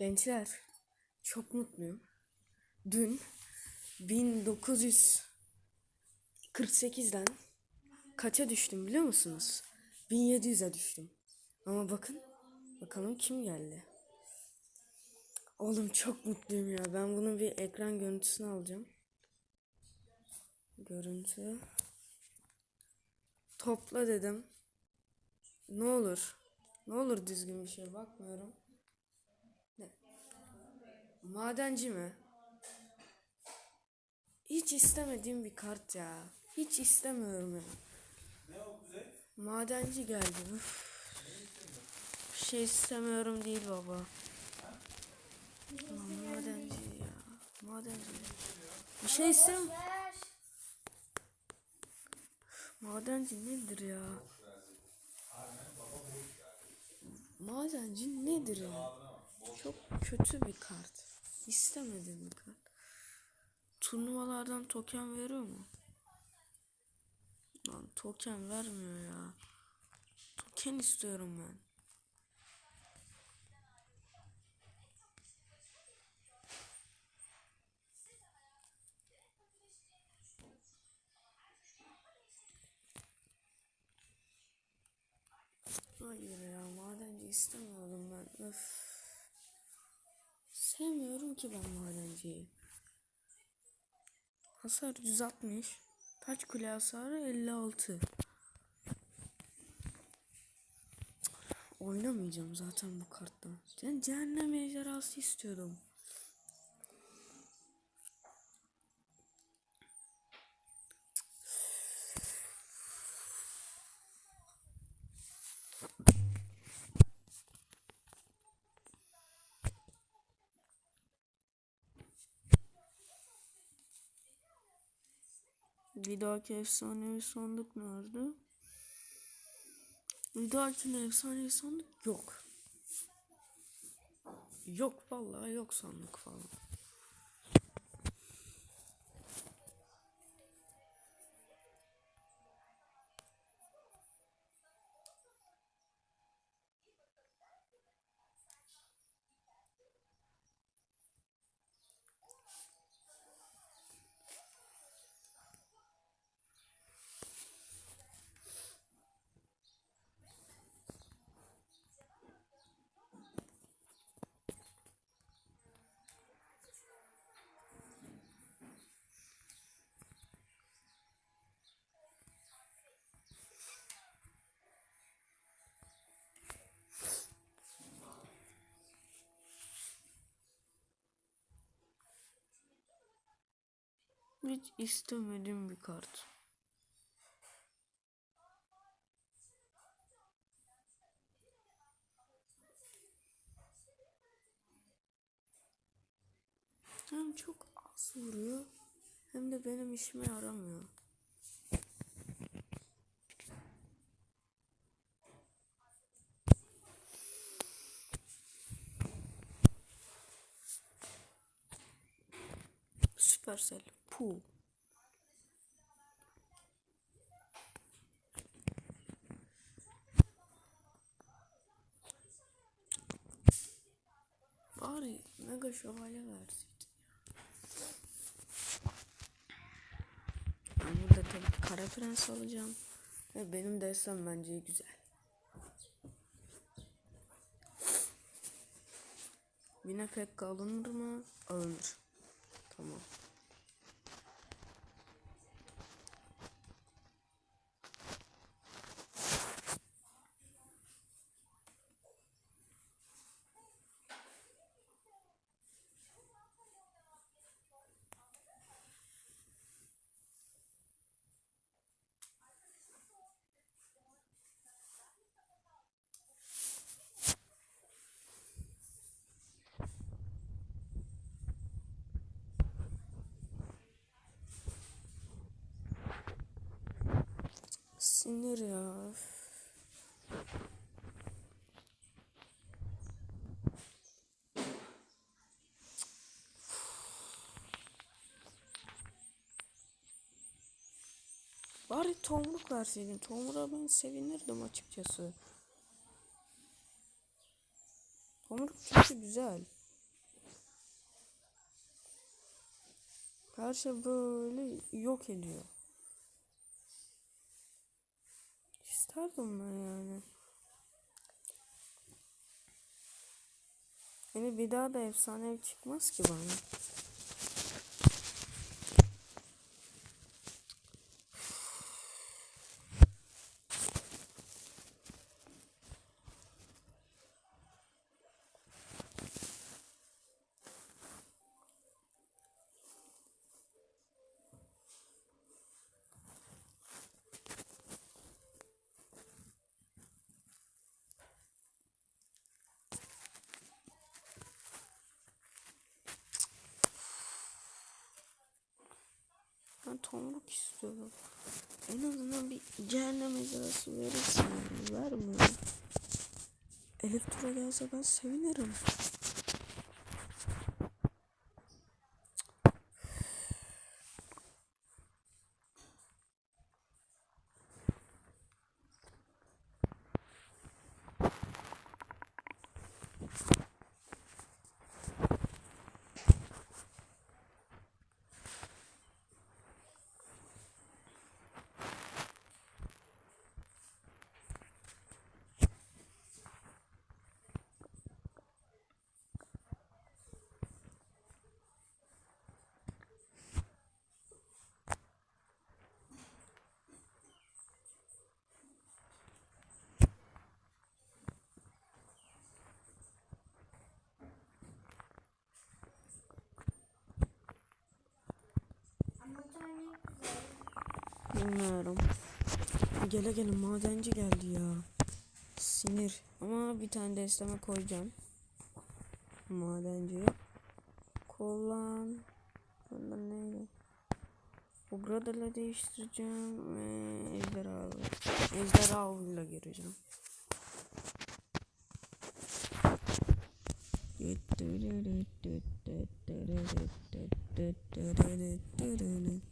Gençler çok mutluyum. Dün 1948'den kaça düştüm biliyor musunuz? 1700'e düştüm. Ama bakın bakalım kim geldi. Oğlum çok mutluyum ya. Ben bunun bir ekran görüntüsünü alacağım. Görüntü. Topla dedim. Ne olur. Ne olur düzgün bir şey bakmıyorum. Madenci mi? Hiç istemediğim bir kart ya. Hiç istemiyorum ya. Madenci geldi. Üf. Bir şey istemiyorum değil baba. Ulan madenci ya. Madenci. Bir şey istem. Madenci nedir ya? Madenci nedir ya? Çok kötü bir kart. İstemedim kart. Turnuvalardan token veriyor mu? Lan token vermiyor ya. Token istiyorum ben. Hayır ya madenci istemiyordum ben. Öf. Sevmiyorum ki ben madenciyi. Hasar 160. Taç kule hasarı 56. Oynamayacağım zaten bu karttan. Ben cehennem ejderhası istiyordum. Bir dahaki efsanevi sandık nerede? Bir dahaki efsanevi sandık yok. Yok vallahi yok sandık falan. Hiç istemediğim bir kart. Hem çok az vuruyor hem de benim işime yaramıyor. Supercell. Puh. Bari mega şövalye verseydin. Ben burada tabii kara prens alacağım. Ve benim destem bence güzel. Yine pek alınır mı? Alınır. Tamam. Sinir ya. Bari tomruk verseydin. Tomruğa ben sevinirdim açıkçası. Tomruk çünkü güzel. Her şey böyle yok ediyor. İsterdim ben yani. Yani bir daha da efsanevi çıkmaz ki bana. Tomruk istiyorum. En azından bir cehennem ejderhası verirsin. Vermiyor. Elektro gelse ben sevinirim. Bilmiyorum. Gele gele madenci geldi ya. Sinir. Ama bir tane de isteme koyacağım. Madenci. Kullan. Kullan neydi? Bu gradele değiştireceğim ve ejderha Ejderha avıyla gireceğim. Abi ben bunu istiyorum. Bu ç- Lan. Ulan. Firewall. And firewall.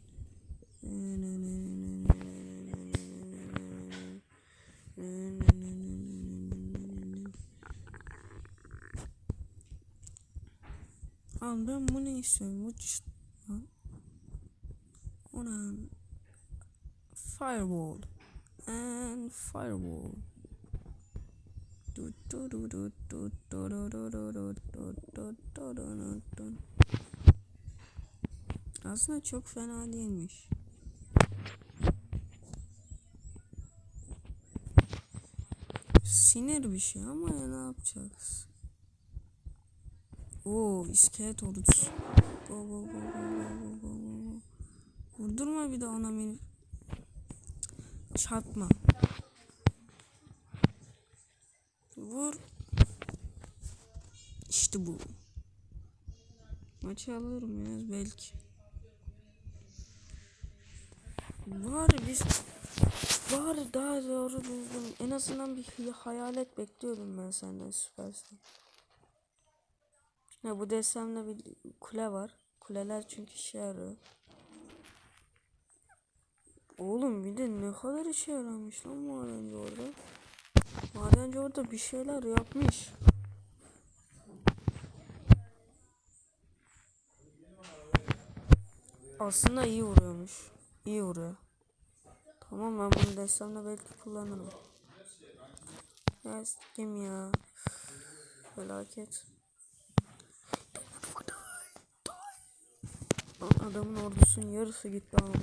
Abi ben bu ne istiyorum? Bu lan. Ulan. Firewall. And firewall. Aslında çok fena değilmiş. Sinir bir şey ama ya ne yapacağız? Oo iskelet ordusu. Go go go go go go go. Vurdurma bir de ona beni. Çarpma. Vur. İşte bu. Maçı alırım ya belki. Var biz var daha doğru düzgün en azından bir hayalet bekliyordum ben senden süpersin. Ya bu desemde bir kule var. Kuleler çünkü işe yarıyor. Oğlum bir de ne kadar işe yaramış lan madenci orada. Madenci orada bir şeyler yapmış. Aslında iyi vuruyormuş. İyi vuruyor. Tamam ben bunu desemde belki kullanırım. Ya kim ya? Felaket. Adamın ordusunun yarısı gitti amına.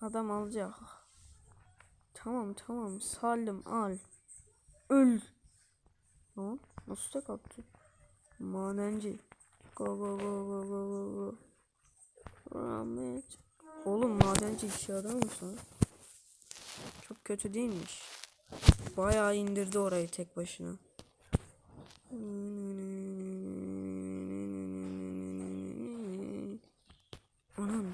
Adam alacak. Tamam tamam saldım al. Öl. Lan nasıl tek attı? Madenci. Go go go go go go go. Rahmet. Oğlum madenci işe yaramıyor sana. Çok kötü değilmiş. Bayağı indirdi orayı tek başına. Anam.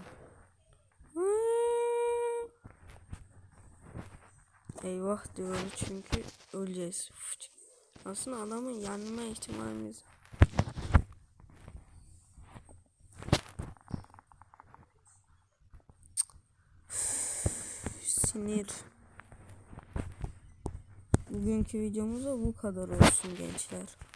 Eyvah diyoruz çünkü öleceğiz. Aslında adamın yenme ihtimalimiz sinir. Bugünkü videomuz da bu kadar olsun gençler.